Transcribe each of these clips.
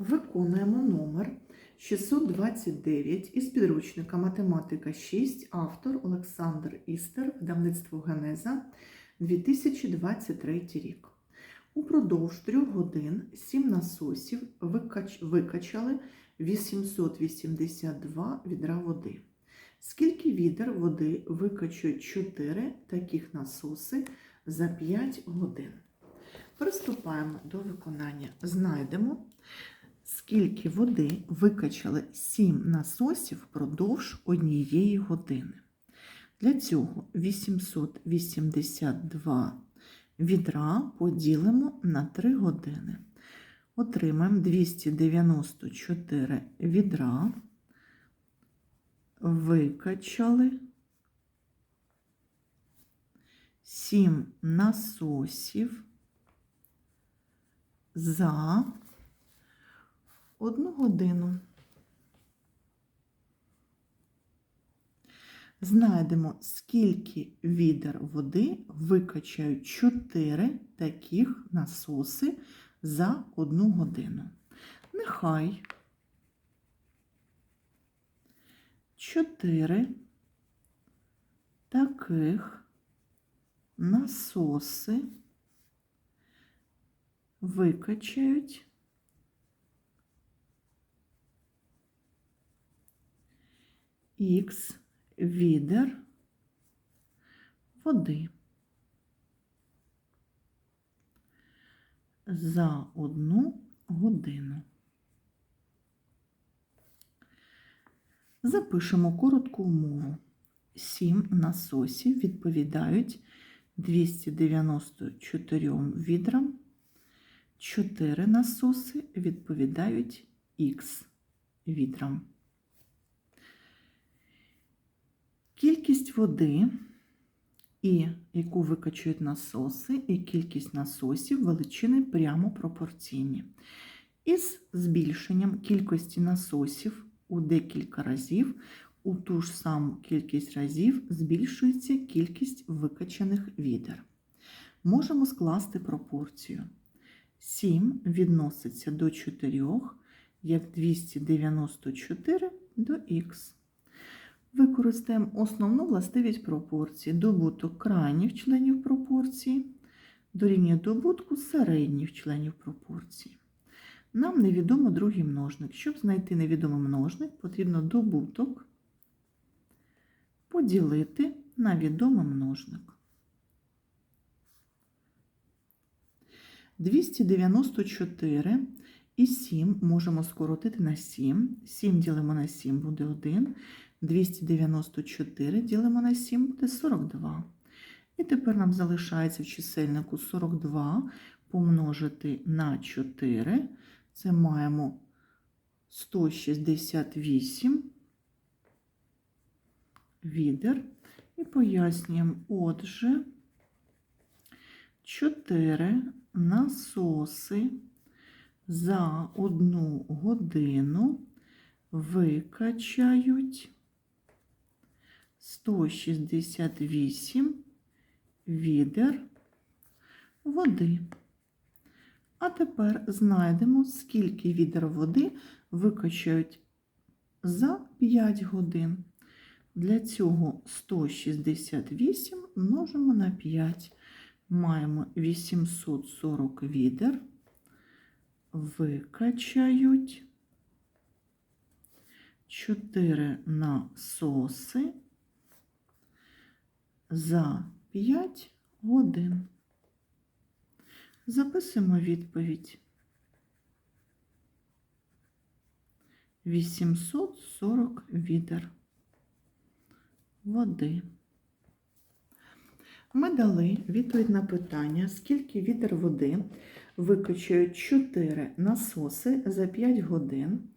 Виконуємо номер 629 із підручника Математика 6, автор Олександр Істер, видавництво Генеза, 2023 рік. Упродовж 3 годин 7 насосів викач... викачали 882 відра води. Скільки відер води викачують 4 таких насоси за 5 годин? Приступаємо до виконання. Знайдемо, скільки води викачали 7 насосів впродовж однієї години. Для цього 882 відра поділимо на 3 години. Отримаємо 294 відра, викачали 7 насосів за одну годину. Знайдемо, скільки відер води викачають 4 таких насоси за одну годину. Нехай 4 таких насоси викачають х відер води за одну годину. Запишемо коротку умову. 7 насосів відповідають 294 відрам, 4 насоси відповідають х відрам. Кількість води, і яку викачують насоси, і кількість насосів величини прямо пропорційні. Із збільшенням кількості насосів у декілька разів, у ту ж саму кількість разів збільшується кількість викачаних відер. Можемо скласти пропорцію. 7 відноситься до 4, як 294 до х. Використаємо основну властивість пропорції. Добуток крайніх членів пропорції дорівнює добутку середніх членів пропорції. Нам невідомо другий множник. Щоб знайти невідомий множник, потрібно добуток поділити на відомий множник. 294 і 7 можемо скоротити на 7. 7 ділимо на 7 буде 1. 294 ділимо на 7 буде 42. І тепер нам залишається в чисельнику 42 помножити на 4. Це маємо 168 відер. І пояснюємо, отже, 4 насоси за одну годину викачають 168 відер води. А тепер знайдемо, скільки відер води викачають за 5 годин. Для цього 168 множимо на 5. Маємо 840 відер, викачають 4 насоси за 5 годин. Записуємо відповідь. 840 відер води. Ми дали відповідь на питання, скільки відер води викачають 4 насоси за 5 годин,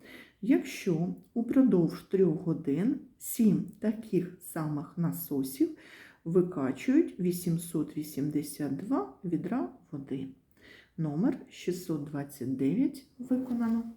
якщо упродовж 3 годин 7 таких самих насосів викачують 882 відра води. Номер 629 виконано.